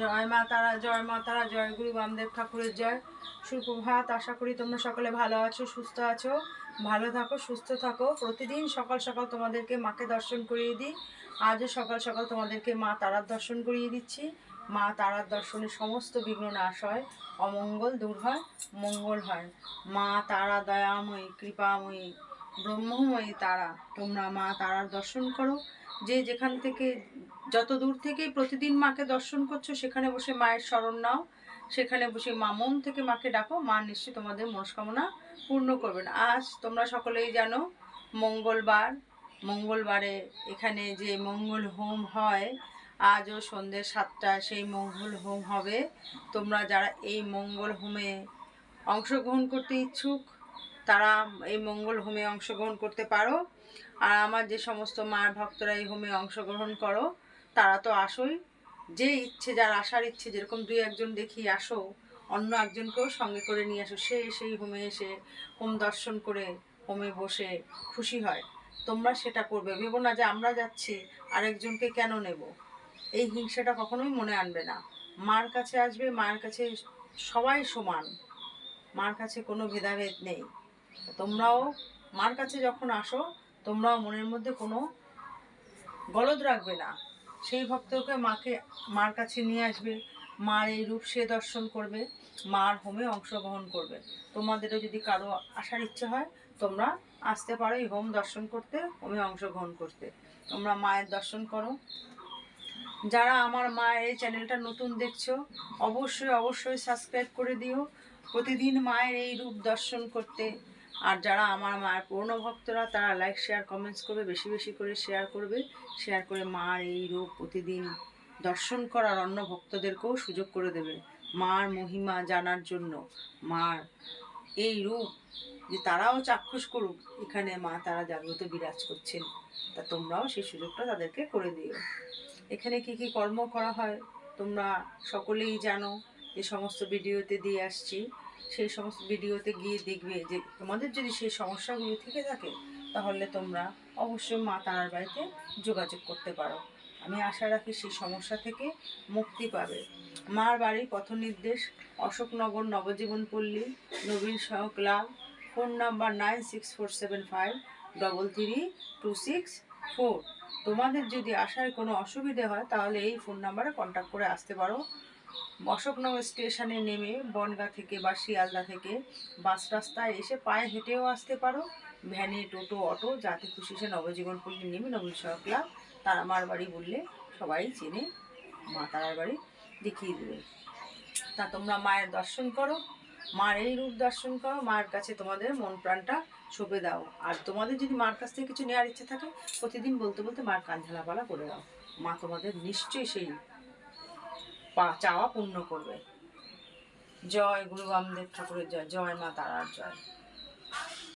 জয় মা তারা জয়, মা তারা জয়, গুরু বামদেব ঠাকুরের জয়। সুপ্রভাত, আশা করি তোমরা সকলে ভালো আছো, সুস্থ আছো, ভালো থাকো, সুস্থ থাকো। প্রতিদিন সকাল সকাল তোমাদেরকে মাকে দর্শন করিয়ে দিই। আজও সকাল সকাল তোমাদেরকে মা তারার দর্শন করিয়ে দিচ্ছি। মা তারার দর্শনে সমস্ত বিঘ্ন নাশ হয়, অমঙ্গল দূর হয়, মঙ্গল হয়। মা তারা দয়াময়ী, কৃপাময়ী। ব্রহ্মময়ী তারা। তোমরা মা তারার দর্শন করো। যে যেখান থেকে, যত দূর থেকেই প্রতিদিন মাকে দর্শন করছ, সেখানে বসে মায়ের স্মরণ নাও। সেখানে বসে মা মন থেকে মাকে ডাকো। মা নিশ্চয়ই তোমাদের মনস্কামনা পূর্ণ করবেন। আজ তোমরা সকলেই জানো, মঙ্গলবার, মঙ্গলবারে এখানে যে মঙ্গল হোম হয়, আজও সন্ধ্যে সাতটায় সেই মঙ্গল হোম হবে। তোমরা যারা এই মঙ্গল হোমে অংশগ্রহণ করতে ইচ্ছুক তারা এই মঙ্গল হোমে অংশগ্রহণ করতে পারো। আর আমার যে সমস্ত মায়ের ভক্তরা এই হোমে অংশগ্রহণ করো, তারা তো আসোই। যে ইচ্ছে, যার আসার ইচ্ছে, যেরকম দুই একজন দেখি আসো, অন্য একজনকেও সঙ্গে করে নিয়ে আসো, সে সেই হোমে এসে হোম দর্শন করে হোমে বসে খুশি হয়। তোমরা সেটা করবে। ভেবো না যে আমরা যাচ্ছি, আরেকজনকে কেন নেব? এই হিংসাটা কখনোই মনে আনবে না। মার কাছে আসবে মায়ের কাছে সবাই সমান। মার কাছে কোনো ভেদাভেদ নেই। তোমরাও মার কাছে যখন আসো, তোমরাও মনের মধ্যে কোনো গলদ রাখবে না। সেই ভক্তকে মাকে, মার কাছে নিয়ে আসবে। মার এই রূপ সে দর্শন করবে, মার হোমে অংশগ্রহণ করবে। তোমাদেরও যদি কারও আসার ইচ্ছে হয়, তোমরা আসতে পারো এই হোম দর্শন করতে, হোমে অংশগ্রহণ করতে। তোমরা মায়ের দর্শন করো। যারা আমার মায়ের এই চ্যানেলটা নতুন দেখছ, অবশ্যই অবশ্যই সাবস্ক্রাইব করে দিও। প্রতিদিন মায়ের এই রূপ দর্শন করতে। আর যারা আমার মায়ের পুরনো ভক্তরা, তারা লাইক শেয়ার কমেন্টস করবে, বেশি বেশি করে শেয়ার করবে। শেয়ার করে মার এই রূপ প্রতিদিন দর্শন করার অন্য ভক্তদেরকেও সুযোগ করে দেবে। মার মহিমা জানার জন্য মার এই রূপ যে তারাও চাক্ষুষ করুক, এখানে মা তারা জাগ্রত বিরাজ করছেন। তা তোমরাও সেই সুযোগটা তাদেরকে করে দিও। এখানে কি কি কর্ম করা হয়, তোমরা সকলেই জানো। যে সমস্ত ভিডিওতে দিয়ে আসছি। সেই সমস্ত ভিডিওতে গিয়ে দেখবে যে তোমাদের যদি সেই সমস্যাগুলো থেকে থাকে, তাহলে তোমরা অবশ্যই মা তারার বাড়িতে যোগাযোগ করতে পারো। আমি আশা রাখি সেই সমস্যা থেকে মুক্তি পাবে। মার বাড়ি পথ নির্দেশ অশোকনগর নবজীবন পল্লী নবীন সহ club phone number nine six four seven five, double three two six four তোমাদের যদি আসার কোনো অসুবিধে হয়, তাহলে এই ফোন নাম্বারে কন্ট্যাক্ট করে আসতে পারো। অশোকনগর স্টেশনে নেমে বনগা থেকে বা শিয়ালদা থেকে বাস রাস্তায় এসে পায়ে হেঁটেও আসতে পারো। ভ্যানে, টোটো, অটো, যাতে খুশি সে নবজীবন পল্লী নেমে নবীন সড়ক ক্লাব তারা মার বাড়ি বললে সবাই চেনে, মা তারার বাড়ি দেখিয়ে দেবে। তা তোমরা মায়ের দর্শন করো। মার এই রূপ দর্শন করো, মার কাছে তোমাদের মন প্রাণটা সঁপে দাও। আর তোমাদের যদি মার কাছ থেকে কিছু নেওয়ার ইচ্ছে থাকে, প্রতিদিন বলতে বলতে মার কান ঝালাপালা করে দাও। মা তোমাদের নিশ্চয়ই সেই পা, চাওয়া পূর্ণ করবে। জয় গুরু বামদেব ঠাকুরের জয় জয় মা তারার জয়।